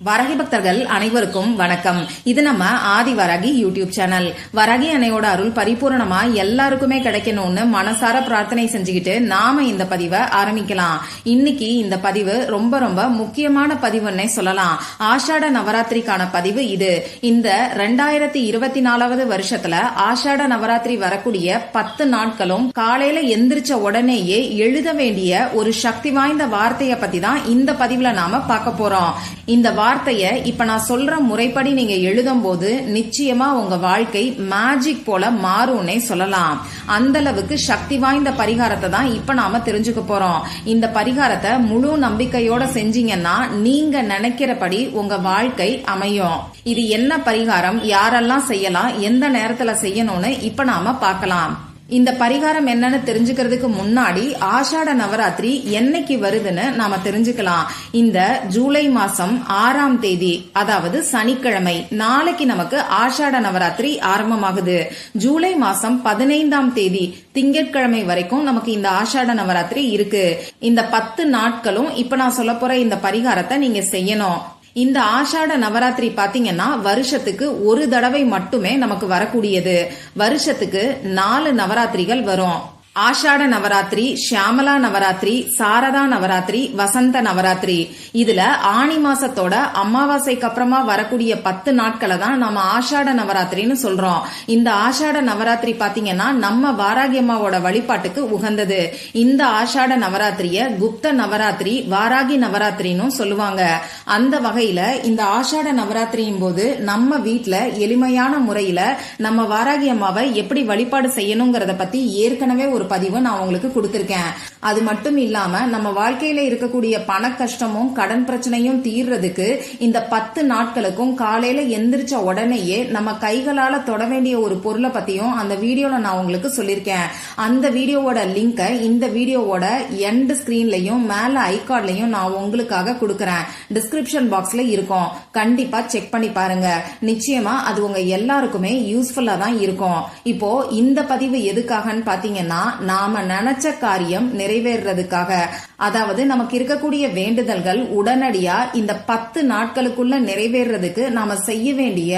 வரகி பக்தர்கள் அனைவருக்கும் வணக்கம். இது நம்ம ஆதி வரகி யூடியூப் சேனல். வரகி அன்னையோட அருள் பரிபூரணமா எல்லாருக்குமே கிடைக்கணும்னு மனசார பிரார்த்தனை செஞ்சுக்கிட்டு நாம இந்த பதிவை ஆரம்பிக்கலாம். இன்னைக்கு இந்த பதிவு ரொம்ப ரொம்ப முக்கியமான பதிவுன்னே சொல்லலாம். ஆஷாட நவராத்திரிக்கான பதிவு இது. இந்த ரெண்டாயிரத்தி இருபத்தி நாலாவது வருஷத்துல ஆஷாட நவராத்திரி வரக்கூடிய பத்து நாட்களும் காலையில எந்திரிச்ச உடனேயே எழுத வேண்டிய ஒரு சக்தி வாய்ந்த வார்த்தையை பத்தி தான் இந்த பதிவுல நாம பார்க்க போறோம். இந்த வார்த்தையை இப்ப நான் சொல்ற முறைப்படி நீங்க எழுதும் போது நிச்சயமா உங்க வாழ்க்கை மேஜிக் போல மாறும்னே சொல்லலாம். அந்த அளவுக்கு சக்தி வாய்ந்த பரிகாரத்தை தான் இப்ப நாம தெரிஞ்சுக்க போறோம். இந்த பரிகாரத்தை முழு நம்பிக்கையோட செஞ்சீங்கன்னா நீங்க நினைக்கிறபடி உங்க வாழ்க்கை அமையும். இது என்ன பரிகாரம்? யாரெல்லாம் செய்யலாம்? எந்த நேரத்துல செய்யணும்னு இப்ப நாம பார்க்கலாம். இந்த பரிகாரம் என்னன்னு தெரிஞ்சுக்கிறதுக்கு முன்னாடி ஆஷாட நவராத்திரி என்னைக்கு வருதுன்னு நாம தெரிஞ்சுக்கலாம். இந்த ஜூலை மாசம் ஆறாம் தேதி அதாவது சனிக்கிழமை நாளைக்கு நமக்கு ஆஷாட நவராத்திரி ஆரம்பமாகுது. ஜூலை மாசம் பதினைந்தாம் தேதி திங்கட்கிழமை வரைக்கும் நமக்கு இந்த ஆஷாட நவராத்திரி இருக்கு. இந்த பத்து நாட்களும் இப்ப நான் சொல்ல போற இந்த பரிகாரத்தை நீங்க செய்யணும். இந்த ஆஷாட நவராத்திரி பாத்தீங்கன்னா வருஷத்துக்கு ஒரு தடவை மட்டுமே நமக்கு வரக்கூடியது. வருஷத்துக்கு நாலு நவராத்திரிகள் வரும். ஆஷாட நவராத்திரி ஷியாமலா நவராத்திரி சாரதா நவராத்திரி வசந்த நவராத்திரி. இதுல ஆணி மாசத்தோட அமாவாசைக்கு அப்புறமா வரக்கூடிய பத்து நாட்களை தான் நம்ம ஆஷாட நவராத்திரின்னு சொல்றோம். இந்த ஆஷாட நவராத்திரி பாத்தீங்கன்னா நம்ம வாராகி அம்மாவோட வழிபாட்டுக்கு உகந்தது. இந்த ஆஷாட நவராத்திரிய குப்த நவராத்திரி வாராகி நவராத்திரின்னு சொல்லுவாங்க. அந்த வகையில இந்த ஆஷாட நவராத்திரியின் போது நம்ம வீட்டுல எளிமையான முறையில நம்ம வாராகி அம்மாவை எப்படி வழிபாடு செய்யணுங்கிறத பத்தி ஏற்கனவே ஒரு பதிவு நான் உங்களுக்கு கொடுத்திருக்கேன். அது மட்டும் இல்லாம நம்ம வாழ்க்கையில இருக்கக்கூடிய பண கஷ்டமும் கடன் பிரச்சனையும் தீர்றதுக்கு இந்த பத்து நாட்களுக்கும் காலையில எந்திரிச்ச உடனேயே நம்ம கைகளால தொட வேண்டிய ஒரு பொருளை பத்தியும் அந்த வீடியோல நான் உங்களுக்கு சொல்லியிருக்கேன் அந்த வீடியோவோட லிங்கை இந்த வீடியோவோட எண்ட் ஸ்கிரீன்லயும் மேல ஐகார்ட்லயும் நான் உங்களுக்காக கொடுக்கறேன். டிஸ்கிரிப்ஷன் பாக்ஸ்ல இருக்கும். கண்டிப்பா செக் பண்ணி பாருங்க. நிச்சயமா அது உங்க எல்லாருக்குமே யூஸ்ஃபுல்லா தான் இருக்கும். இப்போ இந்த பதிவு எதுக்காகன்னு பாத்தீங்கன்னா நாம நினைச்ச காரியம் நிறைவேறதுக்காக. அதாவது நமக்கு இருக்கக்கூடிய வேண்டுதல்கள் உடனடியா இந்த பத்து நாட்களுக்குள்ள நிறைவேறதுக்கு நாம செய்ய வேண்டிய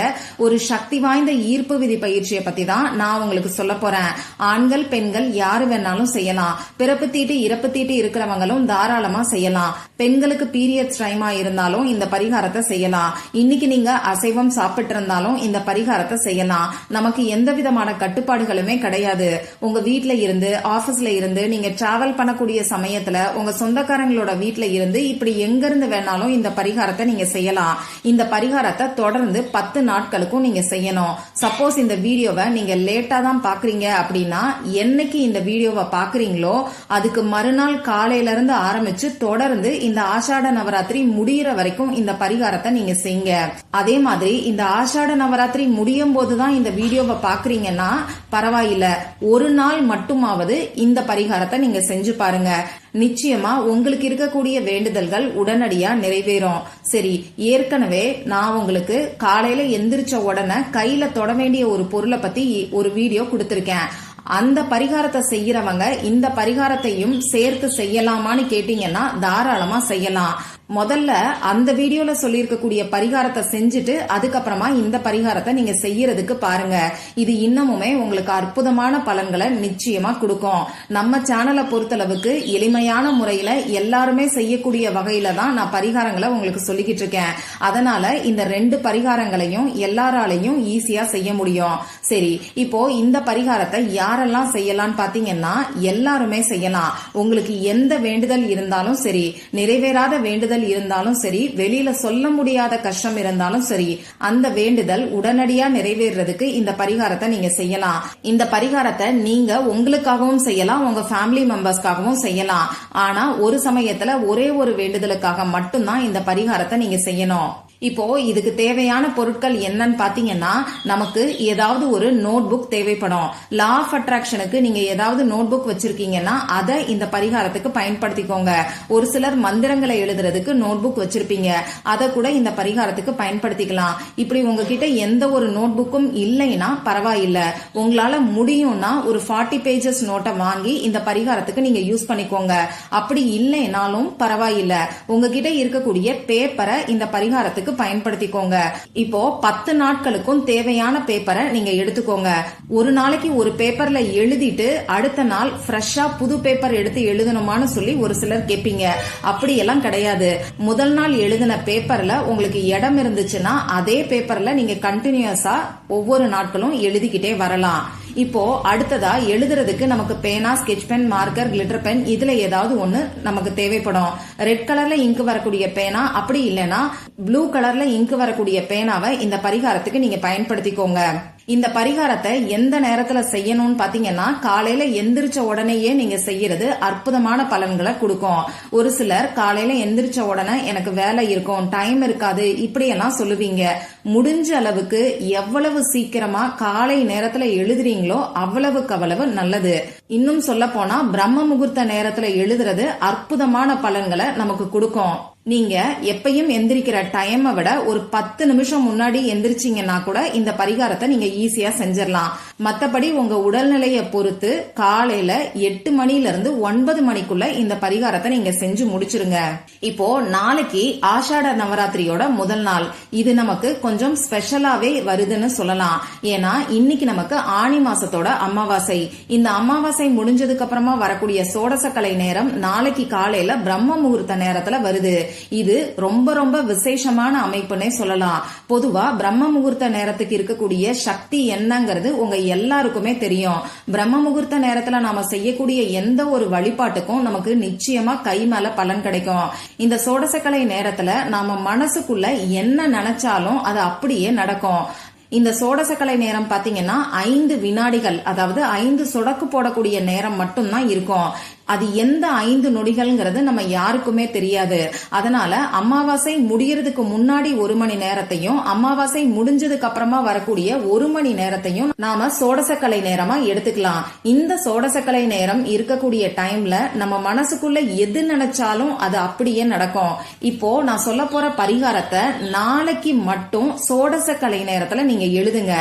ஒரு சக்தி வாய்ந்த ஈர்ப்பு விதி பயிற்சியை பத்தி தான் நான் உங்களுக்கு சொல்ல போறேன். ஆண்கள் பெண்கள் யாரு வேணாலும் செய்யலாம். பிறப்பு தீட்டு இறப்பு தீட்டு இருக்கிறவங்களும் தாராளமா செய்யலாம். பெண்களுக்கு பீரியட்ஸ் டைமா இருந்தாலும் இந்த பரிகாரத்தை செய்யலாம். இன்னைக்கு நீங்க அசைவம் சாப்பிட்டு இருந்தாலும் இந்த பரிகாரத்தை செய்யலாம். நமக்கு எந்த விதமான கட்டுப்பாடுகளுமே கிடையாது. உங்க வீட்ல இருந்து ஆபீஸ்ல இருந்து நீங்க டிராவல் பண்ணக்கூடிய சமயத்துல உங்க சொந்தக்காரங்களோட வீட்டில் இருந்து இப்படி எங்கிருந்து வேணாலும் இந்த பரிகாரத்தை நீங்க செய்யலாம். இந்த பரிகாரத்தை தொடர்ந்து பத்து நாட்களுக்கும் நீங்க செய்யணும். சப்போஸ் இந்த வீடியோவை நீங்க லேட்டா தான் பாக்குறீங்க அப்படின்னா என்னைக்கு இந்த வீடியோவை பாக்குறீங்களோ அதுக்கு மறுநாள் காலையில இருந்து ஆரம்பிச்சு தொடர்ந்து இந்த ஆஷாட நவராத்திரி முடியிற வரைக்கும் இந்த பரிகாரத்தை நீங்க செய்யுங்க. அதே மாதிரி இந்த ஆஷாட நவராத்திரி முடியும் போதுதான் இந்த வீடியோவை பாக்குறீங்கன்னா பரவாயில்ல. ஒரு நாள் மட்டுமாவது இந்த பரிகாரத்தை நீங்க செஞ்சு பாருங்க. நிச்சயம் உங்களுக்கு இருக்கக்கூடிய வேண்டுதல்கள் உடனடியா நிறைவேறும். சரி ஏற்கனவே நான் உங்களுக்கு காலையில எந்திரிச்ச உடனே கையில தொட வேண்டிய ஒரு பொருளை பத்தி ஒரு வீடியோ கொடுத்திருக்கேன். அந்த பரிகாரத்தை செய்யறவங்க இந்த பரிகாரத்தையும் சேர்த்து செய்யலாமான்னு கேட்டீங்கன்னா தாராளமா செய்யலாம். முதல்ல அந்த வீடியோல சொல்லியிருக்கக்கூடிய பரிகாரத்தை செஞ்சுட்டு அதுக்கப்புறமா இந்த பரிகாரத்தை நீங்க செய்யறதுக்கு பாருங்க. இது இன்னமுமே உங்களுக்கு அற்புதமான பலன்களை நிச்சயமா கொடுக்கும். நம்ம சேனலை பொறுத்தளவுக்கு எளிமையான முறையில எல்லாருமே செய்யக்கூடிய வகையில தான் நான் பரிகாரங்களை உங்களுக்கு சொல்லிக்கிட்டு இருக்கேன். அதனால இந்த ரெண்டு பரிகாரங்களையும் எல்லாராலையும் ஈஸியா செய்ய முடியும். சரி இப்போ இந்த பரிகாரத்தை யாரெல்லாம் செய்யலாம்னு பாத்தீங்கன்னா எல்லாருமே செய்யலாம். உங்களுக்கு எந்த வேண்டுதல் இருந்தாலும் சரி நிறைவேறாத வேண்டுதல் இருந்தாலும் சரி வெளியில சொல்ல முடியாத கஷ்டம் இருந்தாலும் சரி அந்த வேண்டுதல் உடனடியா நிறைவேறதுக்கு இந்த பரிகாரத்தை நீங்க செய்யலாம். இந்த பரிகாரத்தை நீங்க உங்களுக்காகவும் செய்யலாம் உங்க ஃபேமிலி மெம்பர்ஸ்க்காகவும் செய்யலாம். ஆனா ஒரு சமயத்துல ஒரே ஒரு வேண்டுதலுக்காக மட்டும்தான் இந்த பரிகாரத்தை நீங்க செய்யணும். இப்போ இதுக்கு தேவையான பொருட்கள் என்னன்னு பாத்தீங்கன்னா நமக்கு ஏதாவது ஒரு நோட் புக் தேவைப்படும் லா ஆஃப் அட்ராக்ஷனுக்கு நீங்க ஏதாவது நோட் புக் வச்சிருக்கீங்கன்னா அதை இந்த பரிகாரத்துக்கு பயன்படுத்திக்கோங்க. ஒரு சிலர் மந்திரங்களை எழுதுறதுக்கு நோட் புக் வச்சிருப்பீங்க. அதை கூட இந்த பரிகாரத்துக்கு பயன்படுத்திக்கலாம். இப்படி உங்ககிட்ட எந்த ஒரு நோட் புக்கும் இல்லைன்னா பரவாயில்ல. உங்களால முடியும்னா ஒரு ஃபார்ட்டி பேஜஸ் நோட்டை வாங்கி இந்த பரிகாரத்துக்கு நீங்க யூஸ் பண்ணிக்கோங்க. அப்படி இல்லைனாலும் பரவாயில்ல. உங்ககிட்ட இருக்கக்கூடிய பேப்பரை இந்த பரிகாரத்துக்கு பரிகாரத்துக்கு பயன்படுத்திக்கோங்க. இப்போ பத்து நாட்களுக்கும் தேவையான பேப்பரை நீங்க எடுத்துக்கோங்க. ஒரு நாளைக்கு ஒரு பேப்பர்ல எழுதிட்டு அடுத்த நாள் ஃப்ரெஷ்ஷா புது பேப்பர் எடுத்து எழுதணுமான்னு சொல்லி ஒரு சிலர் கேட்பீங்க. அப்படியெல்லாம் கிடையாது. முதல் நாள் எழுதின பேப்பர்ல உங்களுக்கு இடம் இருந்துச்சுன்னா அதே பேப்பர்ல நீங்க கண்டினியூஸா ஒவ்வொரு நாட்களும் எழுதிக்கிட்டே வரலாம். இப்போ அடுத்ததா எழுதுறதுக்கு நமக்கு பேனா sketch pen marker glitter pen இதுல ஏதாவது ஒண்ணு நமக்கு தேவைப்படும். ரெட் கலர்ல இங்கு வரக்கூடிய பேனா அப்படி இல்லைன்னா ப்ளூ கலர்ல இங்கு வரக்கூடிய பேனாவை இந்த பரிகாரத்துக்கு நீங்க பயன்படுத்திக்கோங்க. இந்த பரிகாரத்தை எந்த நேரத்துல செய்யணும்னு பாத்தீங்கன்னா காலையில எந்திரிச்ச உடனேயே நீங்க செய்யறது அற்புதமான பலன்களை கொடுக்கும். ஒரு சிலர் காலையில எந்திரிச்ச உடனே எனக்கு வேலை இருக்கும் டைம் இருக்காது இப்படியெல்லாம் சொல்லுவீங்க. முடிஞ்ச அளவுக்கு எவ்வளவு சீக்கிரமா காலை நேரத்துல எழுதுறீங்களோ அவ்வளவுக்கு அவ்வளவு நல்லது. இன்னும் சொல்ல போனா பிரம்ம முகூர்த்த நேரத்துல எழுதுறது அற்புதமான பலன்களை நமக்கு கொடுக்கும். நீங்க எப்பயும் எந்திரிக்கிற டைமை விட ஒரு பத்து நிமிஷம் முன்னாடி எந்திரிச்சிங்கன்னா கூட இந்த பரிகாரத்தை நீங்க ஈஸியா செஞ்சிடலாம். மற்றபடி உங்க உடல்நிலையை பொறுத்து காலையில எட்டு மணில இருந்து ஒன்பது மணிக்குள்ள இந்த பரிகாரத்தை நீங்க செஞ்சு முடிச்சிருங்க. இப்போ நாளைக்கு ஆஷாட நவராத்திரியோட முதல் நாள். இது நமக்கு கொஞ்சம் ஸ்பெஷலாவே வருதுன்னு சொல்லலாம். ஏன்னா இன்னைக்கு நமக்கு ஆணி மாசத்தோட அமாவாசை. இந்த அமாவாசை முடிஞ்சதுக்கு அப்புறமா வரக்கூடிய சோடசக்கலை நேரம் நாளைக்கு காலையில பிரம்ம முகூர்த்த நேரத்துல வருது. இது ரொம்ப ரொம்ப விசேஷமான அமைப்புன்னே சொல்லலாம். பொதுவா பிரம்ம முகூர்த்த நேரத்துக்கு இருக்கக்கூடிய சக்தி என்னங்கிறது உங்க எல்லாருக்குமே தெரியும். பிரம்ம முகூர்த்த நேரத்துல நாம செய்யக்கூடிய எந்த ஒரு வழிபாட்டுக்கும் நமக்கு நிச்சயமா கை மேல பலன் கிடைக்கும். இந்த சோடசக்கலை நேரத்துல நாம மனசுக்குள்ள என்ன நினைச்சாலும் அது அப்படியே நடக்கும். இந்த சோடசக்கலை நேரம் பாத்தீங்கன்னா ஐந்து வினாடிகள் அதாவது ஐந்து சொடக்கு போடக்கூடிய நேரம் மட்டும்தான் இருக்கும். அது எந்த ஐந்து நொடிகள்ங்கிறது நம்ம யாருக்குமே தெரியாது. அதனால அமாவாசை முடியறதுக்கு முன்னாடி ஒரு மணி நேரத்தையும் அமாவாசை முடிஞ்சதுக்கு அப்புறமா வரக்கூடிய ஒரு மணி நேரத்தையும் நாம சோடசக்கலை நேரமா எடுத்துக்கலாம். இந்த சோடசக்கலை நேரம் இருக்கக்கூடிய டைம்ல நம்ம மனசுக்குள்ள எது நினைச்சாலும் அது அப்படியே நடக்கும். இப்போ நான் சொல்ல போற பரிகாரத்தை நாளைக்கு மட்டும் சோடசக்கலை நேரத்துல நீங்க எழுதுங்க.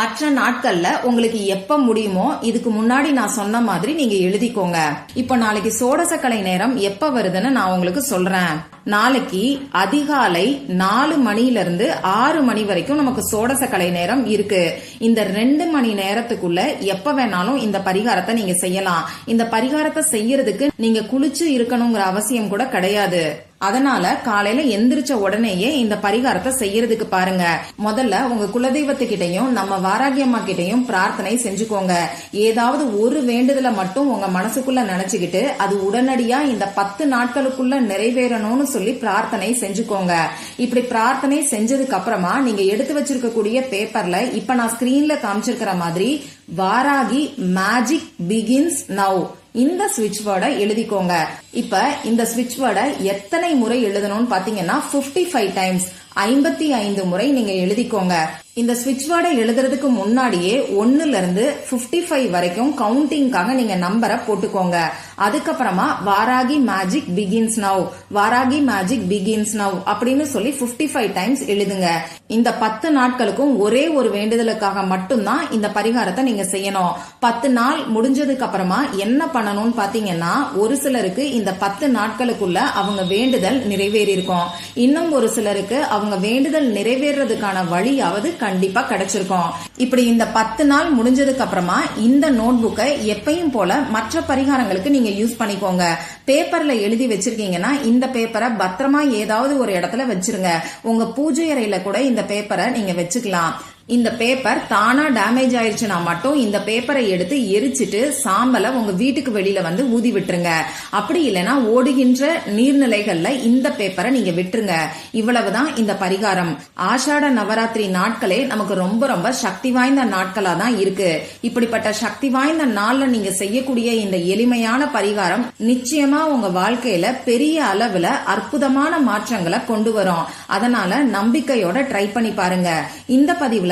மற்ற நாட்கள்ல உங்களுக்கு எப்ப முடியுமோ இதுக்கு முன்னாடி நான் சொன்ன மாதிரி நீங்க எழுதிக்கோங்க. இப்போ இப்போ நாளைக்கு சோடசக்கலை நேரம் எப்ப வருதுன்னு நான் உங்களுக்கு சொல்றேன். நாளைக்கு அதிகாலை நாலு மணில இருந்து ஆறு மணி வரைக்கும் நமக்கு சோடசக்கலை நேரம் இருக்கு. இந்த ரெண்டு மணி நேரத்துக்குள்ள எப்ப வேணாலும் இந்த பரிகாரத்தை நீங்க செய்யலாம். இந்த பரிகாரத்தை செய்யறதுக்கு நீங்க குளிச்சு இருக்கணுங்கிற அவசியம் கூட கிடையாது. அதனால காலையில எந்திரிச்ச உடனேயே இந்த பரிகாரத்தை செய்யறதுக்கு பாருங்க. முதல்ல உங்க குலதெய்வத்துக்கிட்டையும் நம்ம வாராகியம்மா கிட்டையும் பிரார்த்தனை செஞ்சுக்கோங்க. ஏதாவது ஒரு வேண்டுதலை மட்டும் உங்க மனசுக்குள்ள நினைச்சுக்கிட்டு அது உடனடியா இந்த பத்து நாட்களுக்குள்ள நிறைவேறணும்னு சொல்லி பிரார்த்தனை செஞ்சுக்கோங்க. இப்படி பிரார்த்தனை செஞ்சதுக்கு அப்புறமா நீங்க எடுத்து வச்சிருக்கக்கூடிய பேப்பர்ல இப்ப நான் ஸ்கிரீன்ல காமிச்சிருக்கிற மாதிரி வாராகி மேஜிக் பிகின்ஸ் நவ் இந்த ஸ்விட்ச் வேர்டை எழுதிக்கோங்க. இப்ப இந்த ஸ்விட்ச் வேர்டை எத்தனை முறை எழுதணும்னு பாத்தீங்கன்னா 55 ஃபைவ் டைம்ஸ் ஐம்பத்தி ஐந்து முறை நீங்க எழுதிக்கோங்க. இந்த ஸ்விட்ச் வேர்டை எழுதுறதுக்கு முன்னாடியே ஒன்னுல இருந்து 55 ஃபைவ் வரைக்கும் கவுண்டிங்காக நீங்க நம்பரை போட்டுக்கோங்க. அதுக்கப்புறமா Varahi magic begins now Varahi magic begins now அப்படின்னு சொல்லி 55 ஃபைவ் டைம்ஸ் எழுதுங்க. இந்த பத்து நாட்களுக்கும் ஒரே ஒரு வேண்டுதலுக்காக மட்டும்தான் இந்த பரிகாரத்தை நீங்க செய்யணும். பத்து நாள் முடிஞ்சதுக்கு அப்புறமா என்ன பண்ணணும்னு பாத்தீங்கன்னா ஒரு சிலருக்கு இந்த பத்து நாட்களுக்குள்ள அவங்க வேண்டுதல் நிறைவேறி இருக்கும் இன்னும் ஒரு சிலருக்கு அவங்க வேண்டுதல் நிறைவேறதுக்கான வழியாவது கண்டிப்பா கிடைச்சிருக்கும். இப்படி இந்த பத்து நாள் முடிஞ்சதுக்கு அப்புறமா இந்த நோட் புக்கை எப்பயும் போல மற்ற பரிகாரங்களுக்கு நீங்க யூஸ் பண்ணிக்கோங்க. பேப்பர்ல எழுதி வச்சிருக்கீங்கன்னா இந்த பேப்பரை பத்திரமா ஏதாவது ஒரு இடத்துல வச்சிருங்க. உங்க பூஜை அறையில கூட இந்த பேப்பரை நீங்க வச்சுக்கலாம். இந்த பேப்பர் தானா டேமேஜ் ஆயிருச்சுன்னா மட்டும் இந்த பேப்பரை எடுத்து எரிச்சிட்டு சாம்பலை உங்க வீட்டுக்கு வெளியில வந்து ஊதி விட்டுருங்க. அப்படி இல்லைன்னா ஓடுகின்ற நீர்நிலைகள்ல இந்த பேப்பரை நீங்க விட்டுருங்க. இவ்வளவுதான் இந்த பரிகாரம். ஆஷாட நவராத்திரி நாட்களே நமக்கு ரொம்ப ரொம்ப சக்தி வாய்ந்த நாட்களா தான் இருக்கு. இப்படிப்பட்ட சக்தி வாய்ந்த நாள்ல நீங்க செய்யக்கூடிய இந்த எளிமையான பரிகாரம் நிச்சயமா உங்க வாழ்க்கையில பெரிய அளவுல அற்புதமான மாற்றங்களை கொண்டு வரும். அதனால நம்பிக்கையோட ட்ரை பண்ணி பாருங்க. இந்த பதிவுல